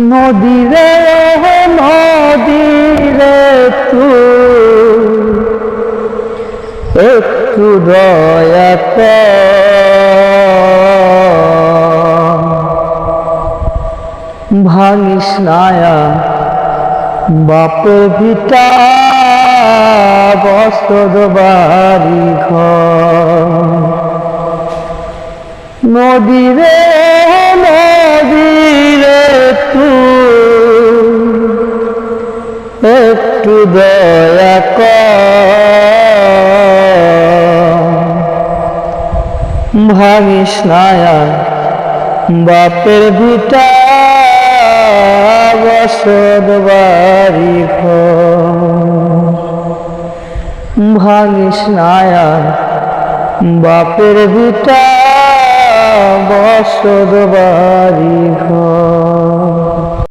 নদীরে নদীরে তুই একটু দয়া ভাঙিস নায়া বাপের ভিটা বসত বাড়ি ঘর। নদীরে নদীরে একটু দয়া ভাঙিস নায়া বাপের ভিটা বসত বাড়ি ভাঙিস নায়া বাপের ভিটা বসত বাড়ি ঘর।